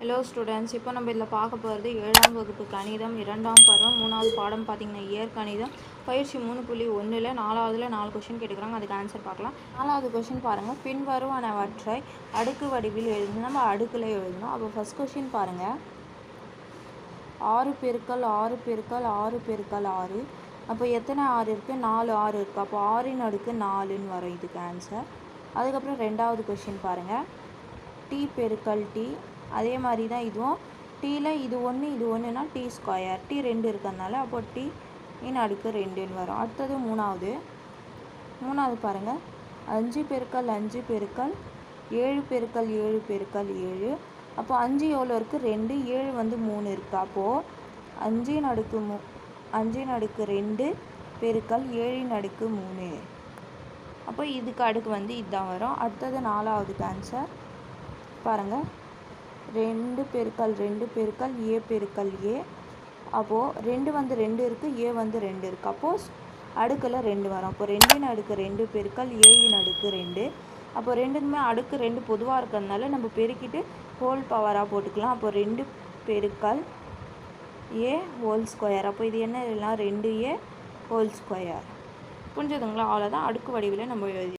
Hello students இப்போ நம்ம இதில் பார்க்க போகிறது ஏழாம் வகுப்பு கணிதம் இரண்டாம் பருவம் மூணாவது பாடம் பார்த்தீங்கன்னா இயற் கணிதம். பயிற்சி மூணு புள்ளி ஒன்றில் நாலாவதுல நாலு கொஷின் கேட்டுக்கிறாங்க. அதுக்கு ஆன்சர் பார்க்கலாம். நாலாவது கொஷின் பாருங்கள் பின்வருவனவற்றை அடுக்கு வடிவில் எழுதணும் நம்ம அடுக்கில் எழுதணும். அப்போ ஃபஸ்ட் கொஷின் பாருங்கள் ஆறு பெருக்கள் ஆறு பெருக்கள் ஆறு பெருக்கல் ஆறு. அப்போ எத்தனை ஆறு இருக்குது நாலு ஆறு இருக்குது அப்போ ஆறின் அடுக்கு நாலுன்னு வரும். இதுக்கு ஆன்சர் அதுக்கப்புறம் ரெண்டாவது கொஷின் பாருங்கள் டி பெருக்கல் டி அதே மாதிரி தான் இதுவும். டீயில் இது ஒன்று இது ஒன்றுனா டி ஸ்கொயர் டி ரெண்டு இருக்கிறதுனால அப்போ டி இன் அடுக்கு ரெண்டுன்னு வரும். அடுத்தது மூணாவது. மூணாவது பாருங்கள் அஞ்சு பெருக்கல் அஞ்சு பெருக்கல் ஏழு பெருக்கல் ஏழு பெருக்கல் ஏழு. அப்போ அஞ்சு எவ்வளோ இருக்குது ரெண்டு. ஏழு வந்து மூணு இருக்குது அப்போது அஞ்சின் அடுக்கு மூ அஞ்சின் அடுக்கு ரெண்டு பெருக்கல் ஏழின் அடுக்கு மூணு. அப்போ இதுக்கு அடுக்கு வந்து இதுதான் வரும். அடுத்தது நாலாவதுக்கு ஆன்சர் பாருங்கள் ரெண்டு பெருக்கல் ரெண்டு பெருக்கல் ஏ பெருக்கல் ஏ. அப்போது ரெண்டு வந்து ரெண்டு இருக்குது ஏ வந்து ரெண்டு இருக்குது அப்போது அடுக்கில் ரெண்டு வரும். அப்போ ரெண்டின் அடுக்கு ரெண்டு பெருக்கல் ஏயின் அடுக்கு ரெண்டு. அப்போ ரெண்டுக்குமே அடுக்கு ரெண்டு பொதுவாக இருக்கிறதுனால நம்ம பெருக்கிட்டு ஹோல் பவராக போட்டுக்கலாம். அப்போ ரெண்டு பெருக்கல் ஏ ஹோல் ஸ்கொயர் அப்போ இது என்ன? இல்லைனா ரெண்டு ஏ ஹோல் ஸ்கொயர் புரிஞ்சுதுங்களா? அவ்வளோதான் அடுக்கு வடிவில் நம்ம எழுதி